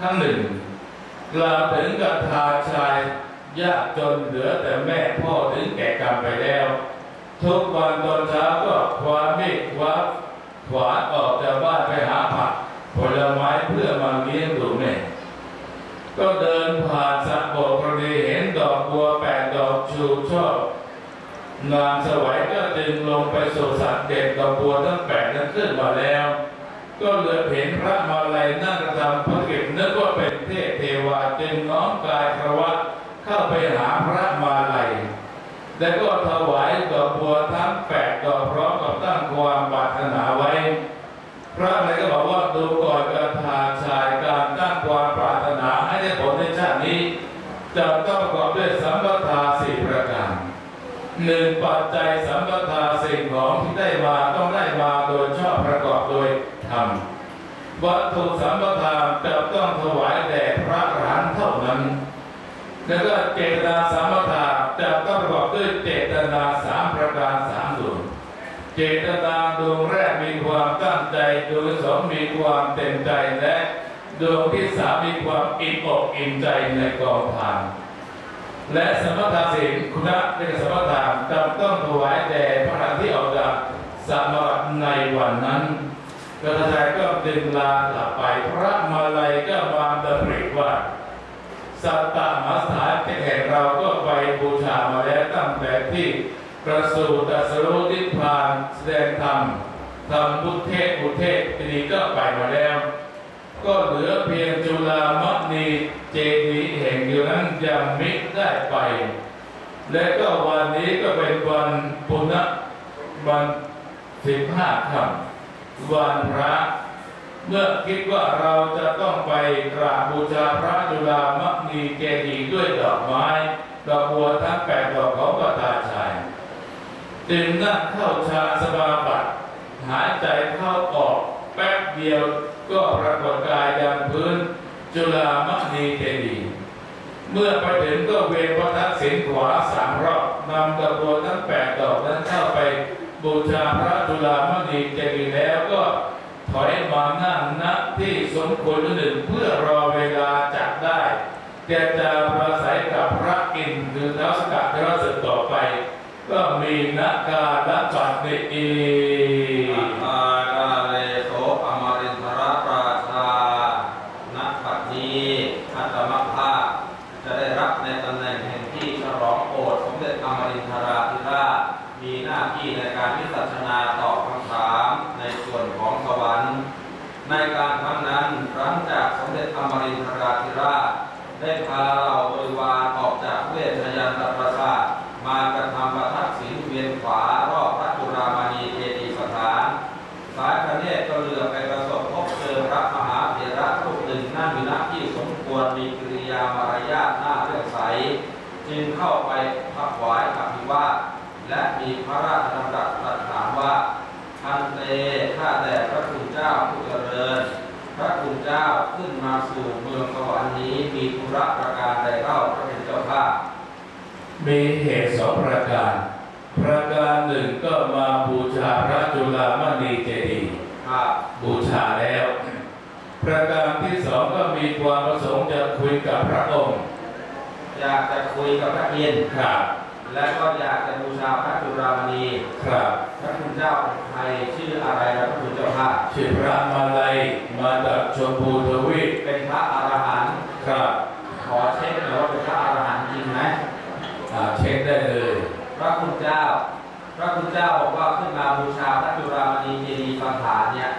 ครั้งหนึ่งกล่าวถึงกับทาชายยากจนเหลือแต่แม่พ่อถึงแก่กรรมไปแล้ว ทุกวันตอนเช้าก็คว้ามีดคว้าขวานออกจากบ้านไปหาผักผลไม้เพื่อมาเลี้ยงดูแม่ก็เดินผ่านสระโบกพอดีเห็นดอกบัวแปดดอกชูช่องามสวัยก็จึงลงไปสู่สระเด็ดดอกบัวทั้งแปดนั้นขึ้นมาแล้ว ก็เหลือเห็นพระมาลัยนั่งกระทำพระกิจ วาจึงน้อมกายครวะเข้าไปหาพระมาลัยแล้วก็ถวายดอกบัวทั้งแปดดอกพร้อมกับตั้งความปรารถนาไว้ พระอะไรก็บอกว่าดูก่อนการทาชายการตั้งความปรารถนาให้ได้ผลในชาตินี้จะต้องประกอบด้วยสัมปทาสี่ประการหนึ่งปัจจัยสัมปทาสิ่งของที่ได้มาต้องได้มาโดยชอบประกอบโดยธรรม วัตถุสัมปทานจะต้องถวายแด่พระอรหันต์เท่านั้น แล้วก็เจตนาสามถาจะต้องประกอบด้วยเจตนาสามประการสามดวงเจตนาดวงแรกมีความตั้งใจดวงสองมีความเต็มใจและดวงที่สามมีความอิ่มอกอิ่มใจในกองทานและสมถะศีลคุณะเรียกสมถะจำต้องถวายแด่พระที่ออกจากสมาบัติในวันนั้น กระทายก็ดึงลากลับไป พระมาลัยก็มาดำริว่า สัตตมหาสถานแห่งเราก็ไปบูชามาแล้วตั้งแต่ที่ประสูตัสรู้นิพานแสดงธรรมทำพุทเทศอุเทศทีนี้ก็ไปมาแล้ว ก็เหลือเพียงจุฬามณีเจดีแห่งเดียวนั้นยังมิได้ไป และก็วันนี้ก็เป็นวันปุณณวันสิบห้าค่ำ วันพระ เมื่อคิดว่าเราจะต้องไปกราบบูชาพระจุฬามณีเจดีย์ด้วยดอกไม้ดอกบัวทั้งแปดดอกของพระตาชายจึงนั่งเข้าฌานสมาบัติหายใจเข้าออกแป๊บเดียวก็ปรากฏกายยังพื้น จุฬามณีเจดีย์เมื่อไปถึงก็เวียนพระทักษิณขวาสามรอบนำดอกบัวทั้งแปดดอกนั้นเข้าไป บูชาพระจุลามณีเจดีแล้วก็ถอยมานั่งณที่สมควรหนึ่งเพื่อรอเวลาจักได้แต่จะประสัยกับพระอินทร์หรือท้าวสกัดเทระสึกต่อไป ก็มีนักการละปัดในอีาคาเลโสอมรินทรราชาณปัจนี้อัตมภาพจะได้รับในตำแหน่งแห่งที่ฉลองโอษฐ์สมเด็จอมรินทราธิราชมีหน้าที่ในการวิสัชนาตอบคำถามในส่วนของสวรรค์ ในการครั้งนั้นหลังจากสมเด็จอมรินทราธิราช ได้พาเหล่าบริวารออกจากเวชยันตปราสาทมากระทำประทักษิณเวียนขวารอบพระจุฬามณีเจดีย์สถาน สายพระเนตรก็เรือไปประสบพบเจอพระมหาเถระรูปห นึ่งนั่งอยู่ณที่สมควรมีกิริยามารยาทน่าเลื่อมใสจึงเข้าไปพักไหวายอภิวาทและมีพระราชดำรัสตรัสถามว่าพันเตข้าแต่พระคุณเจ้าผู้เจริญ พระคุณเจ้าขึ้นมาสู่เมืองสวรรค์นี้มีธุระประการใดเล่าพระเป็นเจ้าข้ามีเหตุสองประการ ประการหนึ่งก็มาบูชาพระจุฬามณีเจดีย์ข้าบูชาแล้ว ประการที่สองก็มีความประสงค์จะคุยกับพระองค์อยากจะคุยกับพระอินทร์ครับและก็อยากจะบูชาพระจุฬามณีครับพระคุณเจ้าเป็นใครชื่ออะไรนะพระคุณเจ้าข้าชื่อพระมาลัยมาจากชมพูทวีปเป็นพระอรหันต์ครับขอเช็คหน่อยว่าเป็นพระอรหันต์จริงไหมอ่าเช็คได้เลย พระคุณเจ้า พระคุณเจ้าบอกว่าขึ้นมาบูชาพระจุฬามณีเจดีย์สถานเนี่ย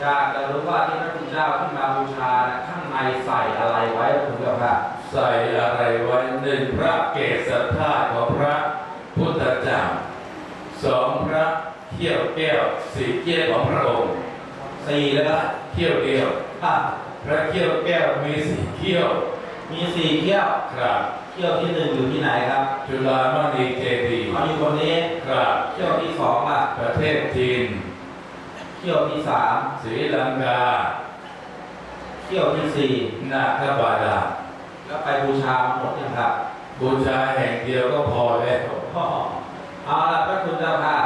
อยากจะรู้ว่าที่พระคุณ เจ้าขึ้นมาบูชานะข้างในใส่อะไรไว้พระคุณเจ้าค่ะใส่อะไรไว้หนึ่งพระเกศธาตุของพระพุทธเจ้าสองพระเขี้ยวแก้วสีเกี้ยวของพระองค์สี่เลยละเขี้ยวเดียวค่ะพระเขี้ยวแก้วมีสีเขี้ยว มีสี่เขี้ยวครับเขี้ยวที่หนึ่งอยู่ที่ไหนครับ จุฬามณีเจดีย์เขาอยู่คนนี้ครับเขี้ยวที่สองล่ะประเทศจีนเขี้ยวที่สามศรีลังกา เขี้ยวที่สี่นาคบาดาแล้วไปบูชาหมดยังครับบูชาแห่งเดียวก็พอแล้วพ่อเอาละพระคุณเจ้าค่ะ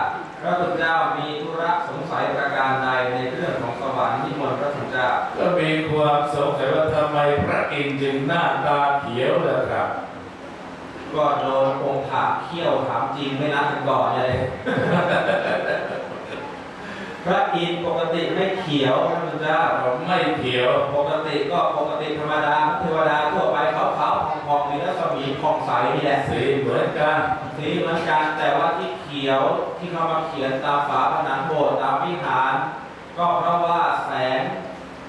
พระคุณเจ้ามีธุระสงสัยประการใดในเรื่องของสวรรค์นิมนต์พระคุณเจ้า ก็มีความสงสัยว่าทำไมพระอินทร์จึงหน้าตาเขียวล่ะครับ ก็โดนองค์ถามเขี้ยวถามจริงไม่นัดกันก่อนเลย พระอินทร์ปกติไม่เขียวพระพุทธเจ้าไม่เขียว ปกติก็ปกติธรรมดาเทวดาทั่วไปขาวๆพองๆมีรัศมีผ่องใสนี่แหละสีเหมือนกันสีเหมือนกันแต่ว่าที่เขียวที่เขามาเขียนตามฝาผนังโบสถ์ตามวิหาร ก็เพราะว่าแสง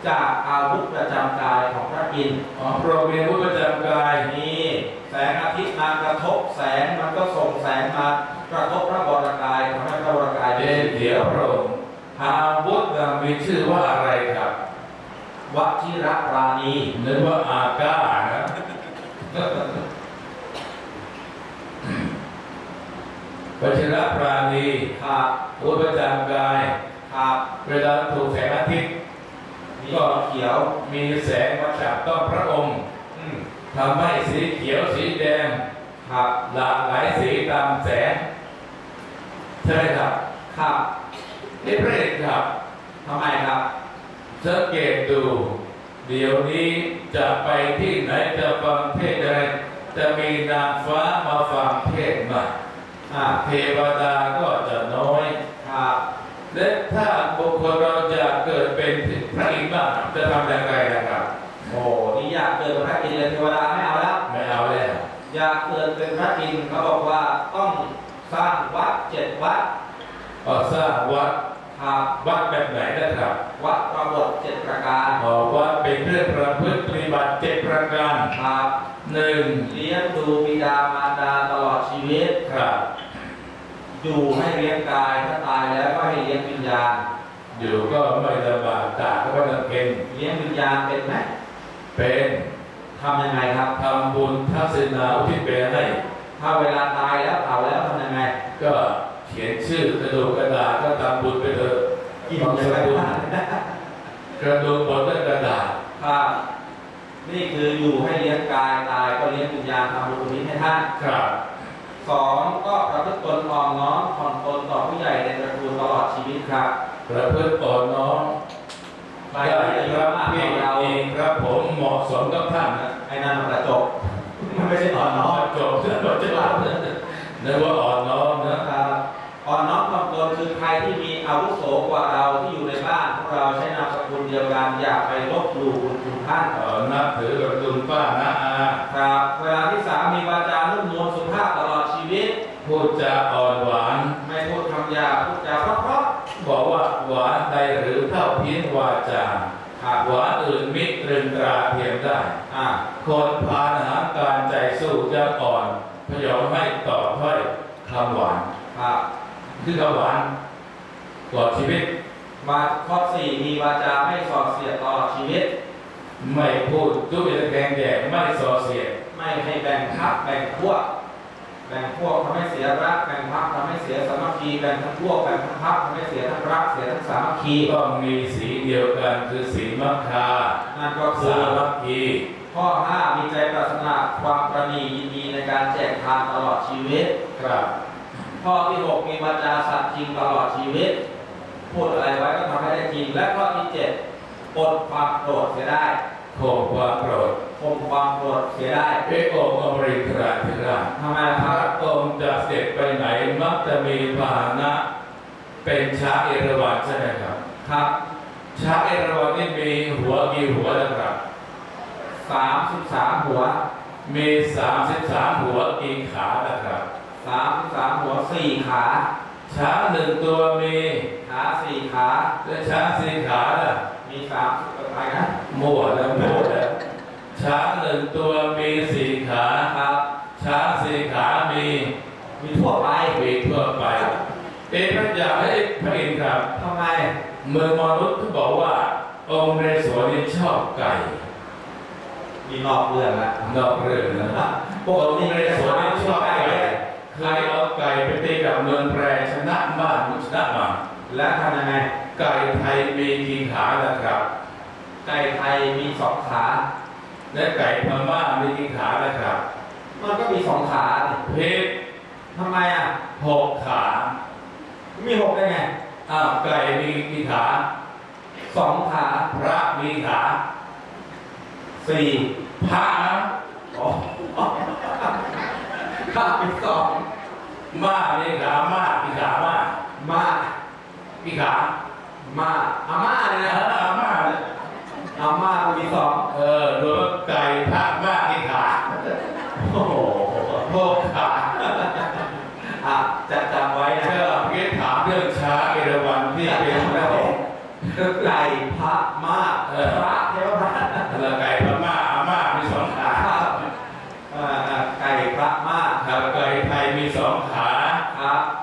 จากอาวุธประจำกายของพระอินทร์อ๋อโปรเมียผู้ประจำกายนี่แสงอาทิตย์มากระทบแสงมันก็ส่งแสงมากระทบพระบรกายทำให้พระบรกายเดเป็นสีเขีเขียยววพระองค์อาวุธน่ะ มีชื่อว่าอะไรครับวชิระราณีนึกว่าอาก้านะวชิระปราณีครับผู้ประจำกายครับเวลาถูกแสงอาทิตย์มีก็เขียวมีแสงมาจับต้องพระองค์อืมทำให้สีเขียวสีแดงครับหลากหลายสีตามแสงใช่ไหมครับครับนี่พระเอกครับ ทำไมครับสังเกตดู เดี๋ยวนี้จะไปที่ไหนจะฟังเทศน์อะไรจะมีนางฟ้ามาฟังเทศน์มากอ่าเทวดาก็จะน้อยครับและถ้าบุคคลเราจะเกิดเป็นพระอินทร์บ้างจะทำอย่างไรนะครับ โอ้นี่อยากเกิดเป็นพระอินทร์เลยเทวดาไม่เอาแล้วไม่เอาแล้วอยากเกิดเป็นพระอินทร์เขาบอกว่าต้องสร้างวัดเจ็ดวัดก็สร้างวัด ครับวัดแบบไหนนะครับวัดประบทเจ็ดประการขอวัดเป็นเครื่องประพฤติปฏิบัติเจ็ดประการครับหนึ่งเลี้ยงดูบิดามารดาตลอดชีวิตครับอยู่ให้เลี้ยงกายถ้าตายแล้วก็ให้เลี้ยงวิญญาณอยู่ก็ไม่ลำบากตากก็ไม่ลำเค็ญเลี้ยงวิญญาณเป็นไหมเป็นทำยังไงครับทำบุญทักษิณาอุทิศไปให้ถ้าเวลาตายแล้วเผาแล้วทำยังไง ก็เขียนชื่อกระดูกกระดาษก็ทำบุญไปเถอะกินบางยังสไงกุลบ้างกระดูกบนด้วยกระดาษครับ นี่คืออยู่ให้เลี้ยงกายตายก็เลี้ยงวิญญาณทำบุญอุทิศให้ท่านครับสองก็ประพฤติตนอ่อนน้อมผ่อนตนต่อผู้ใหญ่ในตระกูลตลอดชีวิตครับประพฤติอ่อนน้อมใครได้ที่อายุครับมากกพี่ว่าเราเองครับผมเหมาะสมกับท่านนะไอ้นั่นมันกระจกมันไม่ใช่อ่อนน้อมจบจะบอกจะเล่านึกว่าอ่อนน้อมนะครับ ที่มีอาวุโสกว่าเราที่อยู่ในบ้านพวกเราใช้นามสกุลเดียวกันอย่าไปลบหลู่บุญคุณท่านเอ่อนับถือกับลุงป้านะอาครับเวลาที่สามมีวาจานุ่มนวลสุภาพตลอดชีวิต พูดจาอ่อนหวาน ไม่พูดคำหยาบพูดจาเพราะบอกว่าหวานใดหรือเท่าเพียงวาจาๆครับหวานอื่นมิตรตรึงตราเทียมได้อ่าคนพาลหาการใจสู้จะอ่อนพยองให้ต่อถ้อยคำหวานครับคือคำหวาน กอดชีวิต มาข้อสี่มีวาจาไม่ส่อเสียดตลอดชีวิต ไม่พูดทุกอย่างแกงแดดไม่ส่อเสียดไม่ให้แบ่งพรรคแบ่งพวก แบ่งพวกทำให้เสียรักแบ่งพรรคทำให้เสียสามัคคีแบ่งทั้งพวกแบ่งทั้งพรรคทำให้เสียทั้งรักเสียทั้งสามัคคีต้องมีสีเดียวกันคือสีมัคคานั่นก็คืสาอมัคคีข้อห้ามีใจปรารถนาความประณียินดีในการแจกทานตลอดชีวิตครับข้อที่หกมีวาจาสัตย์จริงตลอดชีวิต พูดอะไรไว้ก็ทำให้ได้จริง และข้อที่เจ็ดอดความโกรธเสียได้ข่มความโกรธข่มความโกรธเสียได้เอกองค์อมรินทราธิราชทำไมล่ะพครัระบองค์จะเสด็จไปไหนมักจะมีพาหนะเป็นช้างเอราวัณใช่ไหมครับ ครับช้างเอราวัณนี่มีหัวกี่หัวแล้วครับสามสิบสามหัว มีสามสิบสามหัวกี่ขานะครับสามสิบสามหัวสี่ขา ช้างหนึ่งตัวมีขาสี่ขาและช้างสี่ขาล่ะมีสามสิบอะไรนะมั่วแล้วมั่วแล้วช้างหนึ่งตัวมีสี่ขาครับ ช้างสี่ขามีมีทั่วไปมีทั่วไป เอะพระยาให้พระอินทร์ครับทำไม เมืองมนุษย์เขาบอกว่า องค์ในสวนนี่ชอบไก่มีนอกเรื่องละนอกเรื่องนะปองกค์ติในในสสววนนนี่นี่ชชออบบไก่ ไก่เคยเอาไก่ไปตีกับเมืองแพรชนะบ้านชนะมาและทำยังไง ไก่ไทยมีกี่ขานะครับ ไก่ไทยมีสองขา และไก่พม่ามีกี่ขานะครับ มันก็มีสองขาดิเพชรทำไมอะหกขา มีหกได้ไงอ้าวไก่มีกี่ขาสองขาพระมีขาพสี่พระนะอ๋อ ข้าเป็นสองมานี่ขามาพี่ขามามาพี่ขามาอาม่าเลยเอนะอามาเนี่ยอาม่าก็มีสองเออรวมไก่พระมากพี่ขาโอ้โหโพกขาอะจะจำไว้นะเชื่อพี่ถามเรื่องช้าเอราวันที่เป็นพระองค์ไก่พระมากพระเทวพระแล้วไก่พม่า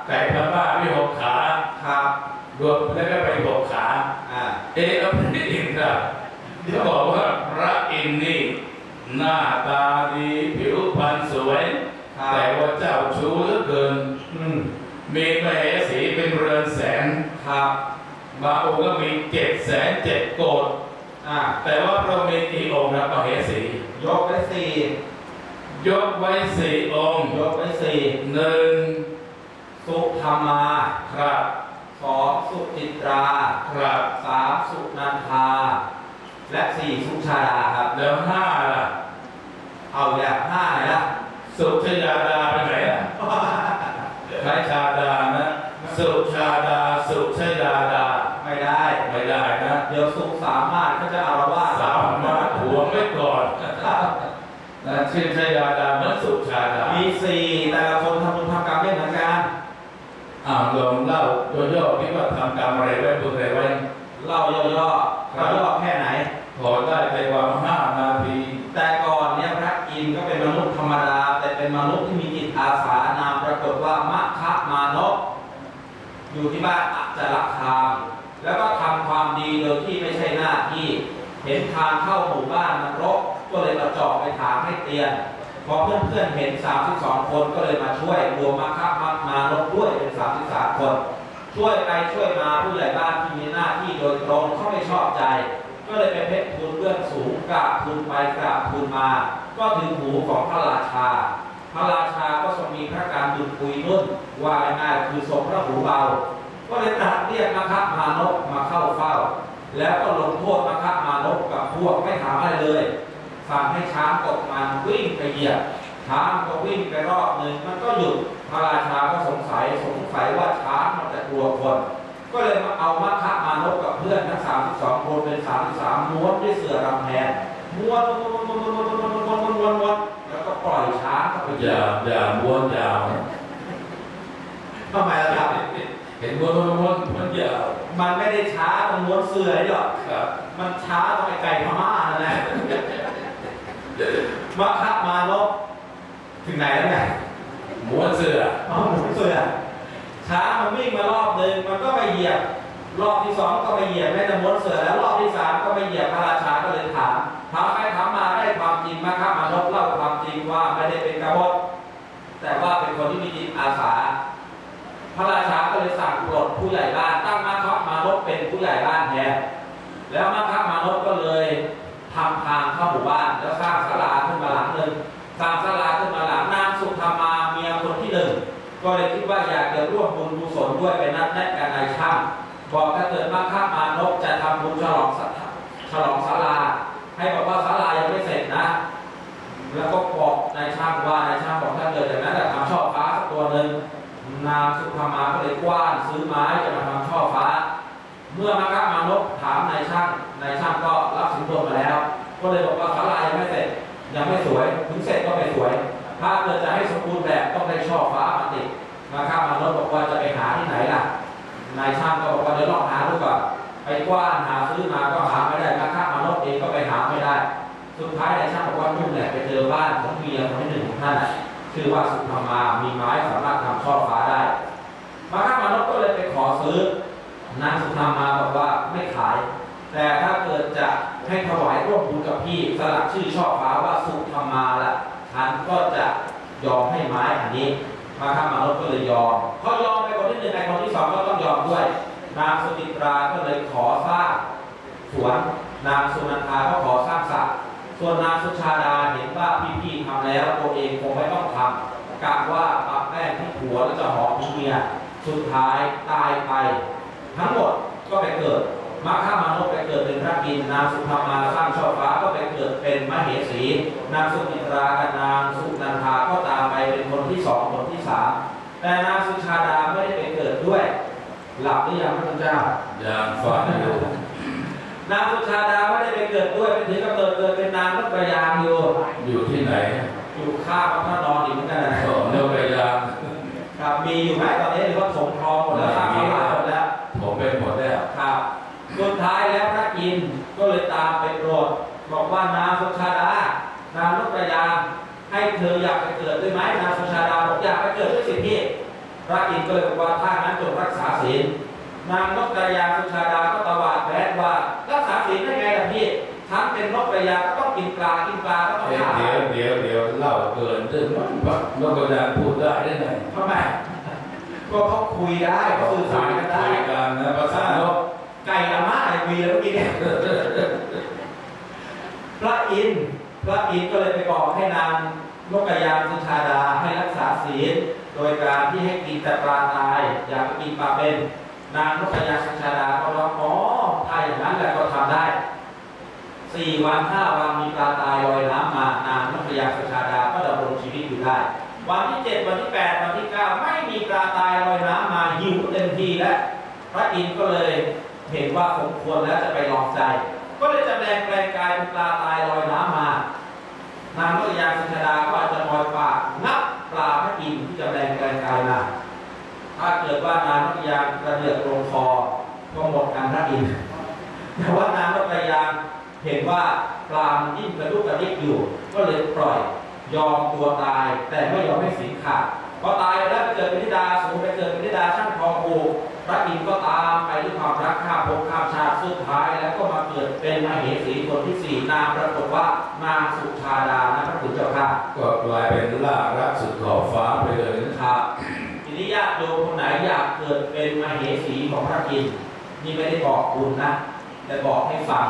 ไก่พม่ามีหกขาครับ รวมแล้วก็ไปหกขา อ่า เอะพระอินทร์ครับเขาบอกว่าพระอินทร์นี่หน้าตาดีผิวพรรณสวย ครับ แต่ว่าเจ้าชู้เหลือเกิน อืมมีมเหสีเป็นเรือนแสน ครับบางองค์ก็มีเจ็ดแสนเจ็ดโกดอ่าแต่ว่าพระมีกี่องค์ครับมเหสี ยกไปสี่ยกไว้สี่องค์ยกไปสี่หนึ่ง สุธรรมาครับสองสุจิตราครับสามสุนันทา และสี่สุชาดาครับ แล้วห้าล่ะ เอาอย่างห้าไหนล่ะสุชยาดาไปไหนล่ะใครชาดานะ สุชาดา สุชยาดา ไม่ได้ ไม่ได้นะ เดี๋ยวสุสามารถเขาจะอารวาสสามมาถวงไว้ก่อนครับนะชื่อชยาดาเหมือนสุชาดา มีสี่แต่ละคนทำบุญทำกรรมไม่เหมือนกัน อ่าลองเล่าย่อที่ว่าทำกรรมอะไรไว้บุญอะไรไว้ เล่าย่อๆครับ ย่อแค่ไหนพอได้ใจความห้านาทีแต่ก่อนเนี่ยพระอินทร์ก็เป็นมนุษย์ธรรมดา แต่เป็นมนุษย์ที่มีจิตอาสานามปรากฏว่ามัคะมานพอยู่ที่บ้านอัจจรคามแล้วก็ทำความดีโดยที่ไม่ใช่หน้าที่ เห็นทางเข้าหมู่บ้านมันรกก็เลยมาเจาะไปถามให้เตียนพอเพื่อนๆเห็น 32 คนก็เลยมาช่วยรวมมัคคะมามานพด้วยเป็น33คน ช่วยไปช่วยมาผู้ใหญ่บ้านที่มีหน้าที่โดยตรงเขาไม่ชอบใจ ก็เลยไปเพชรทูลเบื้องสูงกราบทูลไปกราบทูลมา ก็ถึงหูของพระราชา พระราชาก็ทรงมีพระการดุจปุยนุ่นว่าง่ายคือทรงพระหูเบา ก็เลยตรัสเรียกมคัมานพมาเข้าเฝ้า แล้วก็ลงโทษมคัมานพกับพวกไม่ถามอะไรเลยสั่งให้ช้างตกมันวิ่งไปเหยียบช้างก็วิ่งไปรอบหนึ่งมันก็หยุด พระราชาก็สงสัยสงสัยว่าช้างมันจะกลัวคน ก็เลยมาเอามัคคะมานพกับเพื่อนทั้ง32คนเป็น33ม้วนด้วยเสือรำแพนม้วนม้วนม้วนม้วนม้วนม้วนม้วนม้วนม้วนแล้วก็ปล่อยช้างเข้าไปอยียย่าบอย่าม้วนยาวทำไมล่ะครับเห็นม้วนม้วนม้วนม้วนยาวมันไม่ได้ช้าตรงม้วนเสือหรอกมันช้าตรงไอ้ไก่พม่านั่นแหละมัคคะมานพถึงไหนแล้วเนี่ยม้วนเสือ เสือช้างมันวิ่งมารอบหนึ่งมันก็ไปเหยียบ รอบที่สองก็ไปเหยียบแม่ตะม้วนเสือแล้วรอบที่สามก็ไปเหยียบพระราชาก็เลยถามถามไปถามมาได้ความจริงมาครับมานพเล่าความจริงว่าไม่ได้เป็นกบฏแต่ว่าเป็นคนที่มีจิตอาสา พระราชาก็เลยสั่งปลดผู้ใหญ่บ้านตั้งมาครับมานพเป็นผู้ใหญ่บ้านแทนแล้วมาค แล้วก็บอกนายช่างว่านายช่างบอกถ้าเกิดอย่างนั้นจะทำช่อฟ้าสักตัวหนึ่งนางสุธรรมาก็เลยกว้านซื้อไม้จะมาทำช่อฟ้า เมื่อมาข้ามานพถามนายช่างนายช่างก็รับสินบนมาแล้ว ก็เลยบอกว่าศาลายังไม่เสร็จยังไม่สวย ถึงเสร็จก็ไม่สวย ถ้าเกิดจะให้สมบูรณ์แบบต้องได้ช่อฟ้ามาติดมาข้ามารถบอกว่าจะไปหาที่ไหนล่ะ นายช่างก็บอกว่าเดี๋ยวลองหาดูก่อนไปกว้านหาซื้อมาก็หาไม่ได้มาข้ามารถเองก็ไปหาไม่ สุดท้ายนายช่างบอกว่านู่นแหละไปเจอบ้านของเมียคนที่หนึ่งของท่านชื่อว่าสุธรรมามีไม้สามารถทำช่อฟ้าได้ มาข้ามารถก็เลยไปขอซื้อนางสุธรรมาบอกว่าไม่ขาย แต่ถ้าเกิดจะให้ถวายร่วมบุญกับพี่สลักชื่อช่อฟ้าว่าสุธรรมาละฉันก็จะยอมให้ไม้อันนี้ มาข้ามารถก็เลยยอมพอยอมไปคนที่หนึ่งไอ้คนที่สองก็ต้องยอมด้วย นางสุจิตราก็เลยขอสร้างสวนนางสุนันทาก็ขอสร้างสระ ส่วนนางสุชาดาเห็นว่าพี่ๆทำแล้วตัวเองคงไม่ต้องทำกะว่าปรับแป้งที่ผัวแล้วจะหอมขอเมียสุดท้ายตายไป ทั้งหมดก็ไปเกิดมัคคามานพไปเกิดเป็นพระอินนางสุภามาสร้างช่อฟ้าก็ไปเกิดเป็นมเหสี นางสุมิตรากับนางสุนันทาก็ตามไปเป็นคนที่สองคนที่สามแต่นางสุชาดาไม่ได้ไปเกิดด้วย หลับหรือยังพระคุณเจ้าอย่างฟังอยู่ นางสุชาดาไม่ได้ไปเกิดด้วยไปถึงกำเนิดเกิดเป็นนางนกกระยางอยู่อยู่ที่ไหนอยู่ข้างพระนอนอีกเหมือนกันนะสอนเรื่องระยางครับมีอยู่ไหมตอนนี้หรือว่าสงครองหมดแล้วสร้างพระหมดแล้วผมเป็นหมดแล้วครับสุดท้ายแล้วพระอินทร์ก็เลยตามไปโปรดบอกว่านางสุชาดานางนกกระยางให้เธออยากไปเกิดด้วยไหมนางสุชาดาบอกอยากไปเกิดด้วยสิพี่พระอินทร์ก็เลยบอกว่าถ้างั้นจงรักษาศีลนางนกกระยางสุชาดาก็ตวาดแพ้ว่ารัก ษาศีลได้ไงล่ะพี่ฉันเป็นนกกระยางก็ต้องกินปลากินปลาก็ต้องเดี๋ยวฆ่าเดี๋ยวเดี๋ยวเดี๋ยวเล่าเกินเรื่องมันปะนกกระยางพูดได้ได้ไงทำไมก็เขาคุยได้เขาสื่อสารกันได้คุยกันนะภาษานกไก่อาม่าอะไรคุยแล้วเมื่อกี้เนี่ยพระอินทร์พระอินทร์ก็เลยไปบอกให้นางนกกระยางสุชาดาให้รักษาศีลโดยการที่ให้กินแต่ปลาตายอย่าไปกินปลาเป็น นางนกกระยางสุชาดาก็ร้องอ๋อถ้าอย่างนั้นแหละก็ทำได้สี่วันห้าวันมีปลาตายลอยน้ำมานางนกกระยางสุชาดาก็ดำรงชีวิตอยู่ได้ วันที่เจ็ดวันที่แปดวันที่เก้าไม่มีปลาตายลอยน้ำมาหิวเต็มทีแล้วพระอินทร์ก็เลยเห็นว่าสมควรแล้วจะไปลองใจ ก็เลยจำแรงแปลงกายเป็นปลาตายลอยน้ำมานางนก นางนกยางกระเดือกลงคอก็หมดการพระอินแต่ว่านางนกยางเห็นว่าปลามยิ่งกระดุกกระดิกอยู่ ก็เลยปล่อยยอมตัวตาย แต่ไม่ยอมให้สิงขาดพอตายแล้วไปเกิดเป็นธิดาสูงไปเกิดเป็นธิดาช่างทองผูพระอินทร์ก็ตามไปด้วยความรักข้ามภพข้ามชาติสุดท้ายแล้วก็มาเกิดเป็นมเหสีคนที่สี่นามปรากฏว่านางสุชาดานะพระคุณเจ้าค่ะก็กลายเป็นล่ารักสุดขอบฟ้า เกิดเป็นมเหสีของพระอินทร์นี่ไม่ได้บอกคุณนะ แต่บอกให้ฟัง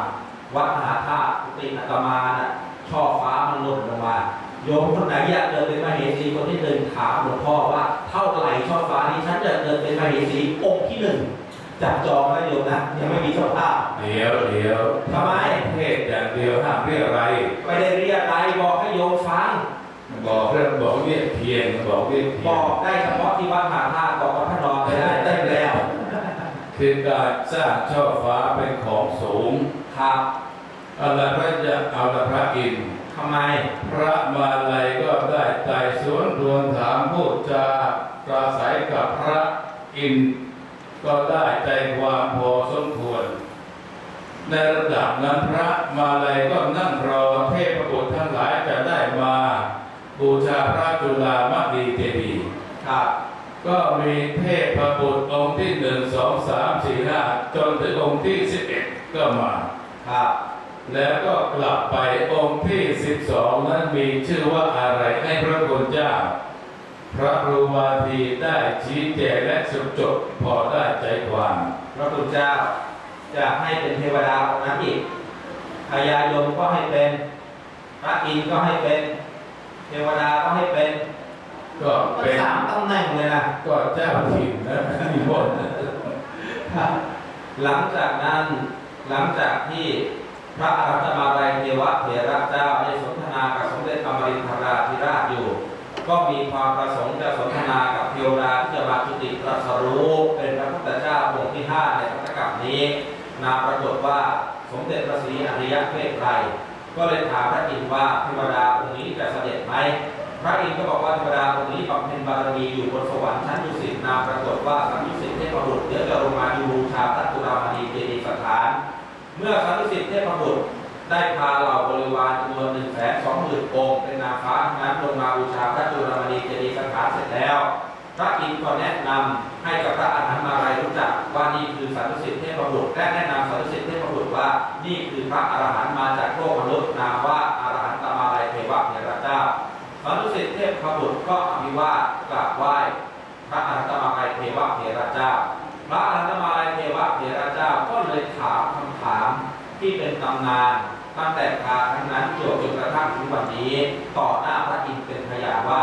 วัดมหาธาตุกุฏิอาตมาน่ะช่อฟ้ามันหล่นลงมาโยมคนไหนอยากเกิดเป็นมเหสีคนที่หนึ่งถามหลวงพ่อว่าเท่าไหร่ช่อฟ้านี้ฉันจะเกิดเป็นมเหสีองค์ที่หนึ่งจับจองนะโยมนะยังไม่มีเจ้าภาพเดี๋ยวเดี๋ยวทำไมเทศอย่างเดียวห้ามเรียกอะไรไม่ได้เรียกอะไรบอกให้โยมฟัง บอกเรื่องบอกเรียกเพียงบอกเรียกเพีบยองกได้เฉพาะที่วัดมหาธาตุบอกว่าพระนอนไปได้ได้แล้วคือการสร้างช่อฟ้าเป็นของสูงครับเอาละพระจะเอาละพระอินทร์ทำไมพระมาลัยก็ได้ไต่สวนรวนถามพูดจาปราศัยกับพระอินทร์ก็ได้ใจความพอสมควร ในระดับนั้นพระมาลัยก็นั่งรอเทพบุตรทั้งหลายจะได้มา บูชาพระจุลามณีเจดีย์ครับก็มีเทพบุตรองค์ที่หนึ่งสองสามสี่ห้าจนถึงองค์ที่สิบเอ็ดก็มาครับแล้วก็กลับไปองค์ที่สิบสองนั้นมีชื่อว่าอะไรให้พระคุณเจ้า พระครูวาทีได้ชี้แจงและสุดจบพอได้ใจความพระคุณเจ้าจะให้เป็นเทวดาองค์นั้นอีกพญายมก็ให้เป็น พระอินทร์ก็ให้เป็น เทวดาก็ให้เป็นก็ก็เป็นสามตำแหน่งเลยนะก็เจ้าถิ่นนะมีหมดหลังจากนั้นหลังจากที่พระอรัตมาลัยเทวะเถระเจ้าได้สนทนากับสมเด็จอมรินทราธิราชอยู่ ก็มีความประสงค์จะสนทนากับเทวดาที่จะมาจุติตรัสรู้เป็นพระพุทธเจ้าองค์ที่ห้าในพัตตกับนี้ นาปรากฏว่าสมเด็จพระศรีอริยเมตไตร ก็เลยถามพระอินทร์ว่าเทวดาองค์นี้จะเสด็จไหมพระอินทร์ก็บอกว่าเทวดาองค์นี้บำเพ็ญบารมีอยู่บนสวรรค์ชั้นดุสิตนามปรากฏว่าสันตุสิตเทพบุตรเดี๋ยวจะลงมาดูบูชาพระจุฬามณีเจดีย์สถาน เมื่อสันตุสิตเทพบุตรได้พาเหล่าบริวารจำนวนหนึ่งแสนสองหมื่นองค์เป็นนางฟ้าทั้งนั้นลงมาบูชาพระจุฬามณีเจดีย์สถานเสร็จแล้ว พระอินทร์ก็แนะนำให้กับพระอรหันต์มาลัยรู้จักว่านี่คือสันตุสิทธิ์เทพบุตรและแนะนำสันตุสิทธิ์เทพบุตรว่านี่คือพระอรหันต์มาจากโลกมนุษย์นามว่าอรหันตมาลัยเทวะเถรเจ้าสันตุสิทธิ์เทพบุตรก็อภิวาทกราบไหว้พระอรหันตมาลัยเทวะเถรเจ้า พระอรหันตมาลัยเทวะเถรเจ้าก็เลยถามคำถามที่เป็นตำนานตั้งแต่คราทั้งนั้นจนจนกระทั่งถึงวันนี้ ต่อหน้าพระอินทร์เป็นพยานว่า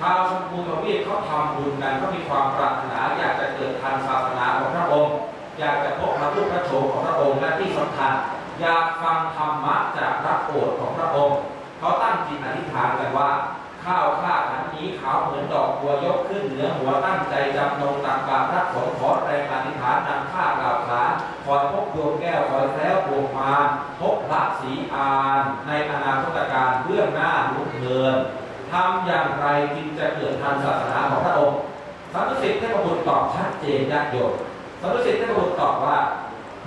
ชาวชมพูทวีปเขาทำบุญกันเขามีความปรารถนาอยากจะเกิดทันศาสนาของพระองค์ อยากจะพบพระรูปพระโฉมของพระองค์และที่สำคัญอยากฟังธรรมะจากพระโอษฐ์ของพระองค์เขาตั้งจิตอธิษฐานกันว่า ข้าวข้าขันนี้ขาวเหมือนดอกบัวยกขึ้นเหนือหัวตั้งใจจำนงตักบาตรพระสงขอแรงอธิษฐานนำข้ากล่าวขานคอยพบดวงแก้วคอยแล้วบวงมารพบพระศรีอานในอนาคตการเบื้องหน้า ทำอย่างไรจึงจะเกิดทันศาสนาของพระองค์สันตุสิทธิ์เทพบุตรตอบชัดเจนญาติโยมสันตุสิทธิ์เทพบุตรตอบว่า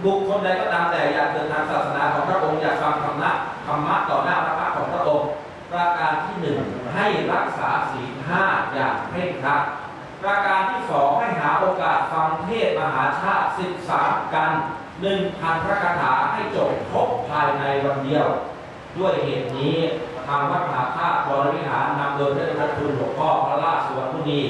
บุคคลใดก็ตามแต่อยากเกิดทางศาสนาของพระองค์อยากฟังธรรมะธรรมะต่อหน้าพระพักของพระองค์ประการที่หนึ่งให้รักษาศีลห้าอย่างเคร่งครัดประการที่สองให้หาโอกาสฟังเทศมหาชาติสิบสามกันหนึ่งพันพระคาถาให้จบครบภายในวันเดียว ด้วยเหตุนี้ ทางวัดมหาธาตุวรวิหารนำโดยพระเดชพระคุณหลวงพ่อพระราชสวรรณมุนี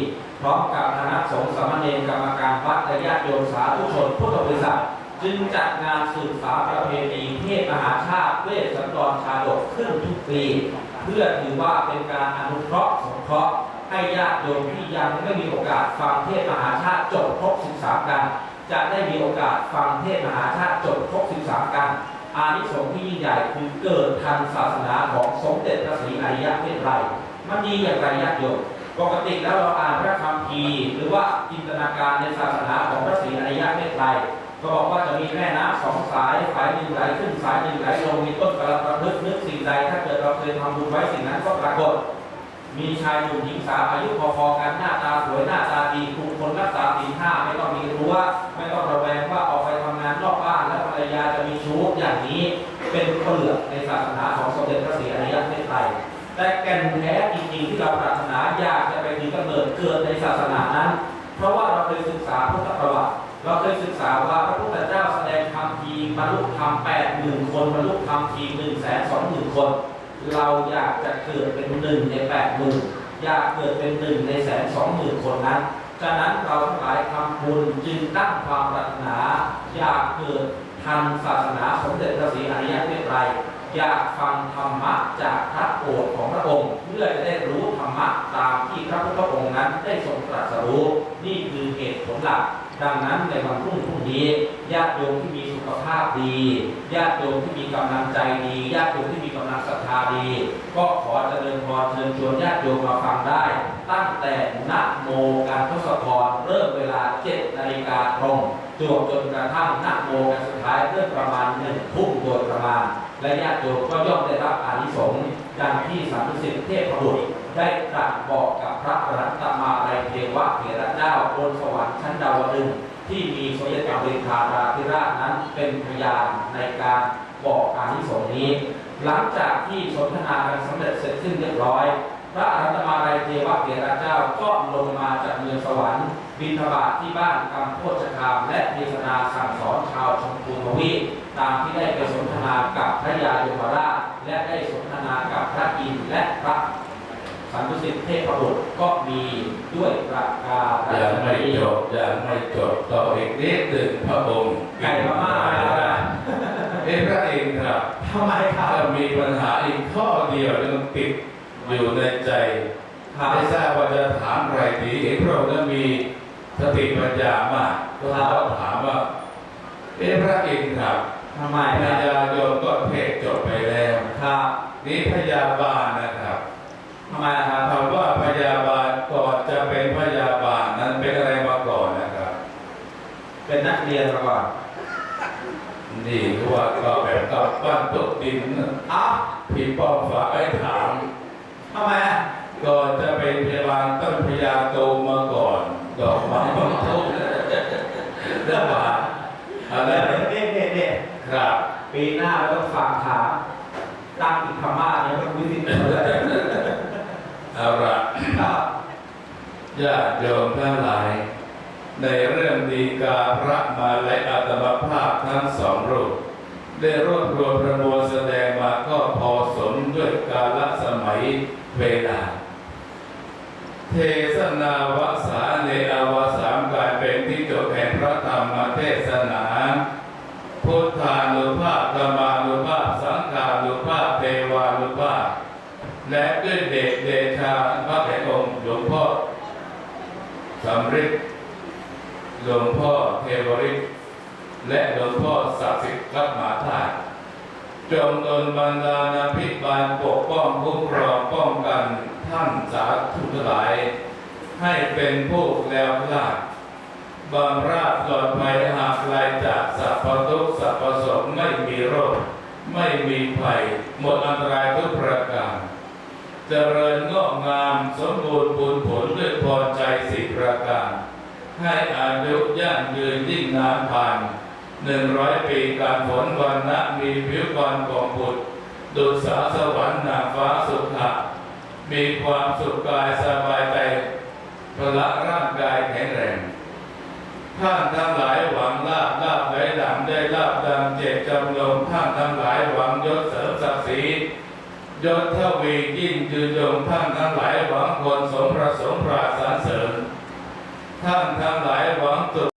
พร้อมกับคณะสงฆ์สมเณรกรรมการวัดและญาติโยมสาธุชนพุทธบริษัทจึงจัดงานสืบสาประเพณีเทศมหาชาติเวสสันดรชาดกขึ้นทุกปี เพื่อถือว่าเป็นการอนุเคราะห์สงเคราะห์ให้ญาติโยมที่ยังไม่มีโอกาสฟังเทศมหาชาติจบครบ 13 กัน จะได้มีโอกาสฟังเทศมหาชาติจบครบ 13 กัน อานิสงส์ที่ยิ่งใหญ่คือเกิดทันศาสนาของสมเด็จพระศรีอริยเมตไตรมันดีอย่างไรญาติโยมปกติแล้วเราอ่านพระคัมภีร์หรือว่าจินตนาการในศาสนาของพระศรีอริยเมตไตรก็บอกว่าจะมีแม่น้ำสองสายสายหนึ่งไหลขึ้นสายหนึ่งไหลลงมีต้นกระประพฤกนึกสิ่งใด ถ้าเกิดเราเคยทำบุญไว้สิ่งนั้นก็ปรากฏ มีชายหนุ่มหญิงสาวอายุพอๆกันหน้าตาสวยหน้าตาดีคุมคนรักษาศีห้าไม่ต้องมีรั้วไม่ต้องระแวงว่าออกไป เป็นเปลือกในศาสนาของสมเด็จพระศรีอริยเมตไตรแต่แก่นแท้จริงๆที่เราปรารถนาอยากจะไปถึงกำเนิดเกิดในศาสนานั้น เพราะว่าเราเคยศึกษาพุทธประวัติ เราเคยศึกษาว่าพระพุทธเจ้าแสดงธรรมทีบรรลุธรรมแปดหมื่นคนบรรลุธรรมทีหนึ่งแสนสองหมื่นคน เราอยากจะเกิดเป็นหนึ่งในแปดหมื่นอยากเกิดเป็นหนึ่งในแสนสองหมื่นคนนั้นฉะนั้นเราทั้งหลายทำบุญจึงตั้งความปรารถนา อยากเกิด ทันศาสนาสมเด็จพระศรีอริยเมตไตรอยากฟังธรรมะจากพระโอษฐ์ของพระองค์ เพื่อจะได้รู้ธรรมะตามที่พระพุทธองค์นั้นได้ทรงตรัสรู้นี่คือเหตุผลหลัก ดังนั้นในวันพรุ่งพรุ่งนี้ญาติโยมที่มีสุขภาพดีญาติโยมที่มีกำลังใจดีญาติโยมที่มีกำลังศรัทธาดี ก็ขอเจริญพรเชิญชวนญาติโยมมาฟังได้ ตั้งแต่นะโมการทศพรเริ่มเวลา7นาฬิกาตรง จวบจนกระทั่งนะโมกันสุดท้ายเริ่มประมาณหนึ่งทุ่มโดยประมาณ และญาติโยมก็ย่อมได้รับอานิสงส์ดังที่สัมพุสิทธิเทพบุตรได้ตรัสบอกกับพระรัตมาไรเทวะเถระเจ้าบนสวรรค์ชั้นดาวดึงที่มีสมเด็จพระบริคาราธิราชนั้นเป็นพยานในการบอกอานิสงส์นี้ หลังจากที่สนทนากันสำเร็จเสร็จสิ้นเรียบร้อย พระอรัตมาไรเทวะเถระเจ้าก็ลงมาจากเมืองสวรรค์ บิณฑบาตที่บ้านกำโพชคาม และเทศนาสั่งสอนชาวชมพูทวีปตามที่ได้ไปสนทนากับพระยายมราช และได้สนทนากับพระอินทร์และพระสันตุสิทธิเทพบุตรก็มีด้วยประการยังไม่จบยังไม่จบต่ออีกนิดหนึ่งพระองค์ไก่พม่าแล้วนะเอ้พระเองครับทำไมครัถ้าบมีปัญหาอีกข้อเดียวยังติด อยู่ในใจครับไม่ทราบว่าจะถามใครดีเห็นพระองค์นั้นมีสติปัญญามากก็ขอถามว่าเอ้พระเองครับทำไมพครับยาโยมก็เทศจบไปแล้วครับนี่พยาบาลนะครับทำไมล่ะครับคำว่าพยาบาลก่อนจะเป็นพยาบาลนั้นเป็นอะไรมาก่อนนะครับ เป็นนักเรียนมาก่อนนี่คือว่าก็แบบกับบ้านตกดินนะเอ้าพี่ป้อมฝากไอ้ถาม ทำไมอะก่อนจะเป็นพยาบาลต้นพยาโตมาก่อนดอกไม้บางทุกเรื่องว่าอะไรเด็กเด็กเด็กเด็กครับปีหน้าเราต้องฝากถามตั้งอีกธรรมะเนี่ยมันวิสิตเลยเอาละครับญาติโยมทั้งหลาย ในเรื่องดีกาพระมาและอาตมภาพทั้งสองรูปได้รวบรวมประมวลแสดงมาก็พอสมด้วยกาลสมัย เวลา เทศนาวสาในอวสามกลายเป็นที่จบแห่งพระธรรมเทศนา พุทธานุภาพธรรมานุภาพ สังฆานุภาพเทวานุภาพ และด้วยเดชเดชาพระแห่งองค์หลวงพ่อสำริดหลวงพ่อเทวริศและหลวงพ่อศักดิ์สิทธิ์รับมา จงตนบรรดาลอภิบาลปกป้องคุ้มครองป้องกันท่านสาธุทั้งหลาย ให้เป็นผู้แล้วลาดบำราดปลอดภัยหากไกลจากสัพพทุกสัพพสมไม่มีโรค ไม่มีภัย หมดอันตรายทุกประการเจริญงอกงามสมบูรณ์บุญผลด้วยพรใจสิประการ ให้อายุยั่งยืนยิ่งนานผ่าน หนึ่งร้อยปีการผลวันนะมีผิวพรรณของบุตรดุสาสวรรค์นาฟ้าสุขะมีความสุขกายสบายใจพละร่างกายแข็งแรงท่านทั้งหลายหวังลาบลาบไหลหลังได้ลาบดังเจตจำลงท่านทั้งหลายหวังยศเสริมศักดิ์ศรียศทวียิ่งยืนยงท่านทั้งหลายหวังคนสมประสงค์ปราศสรรเสริญท่านทั้งหลายหวังสุข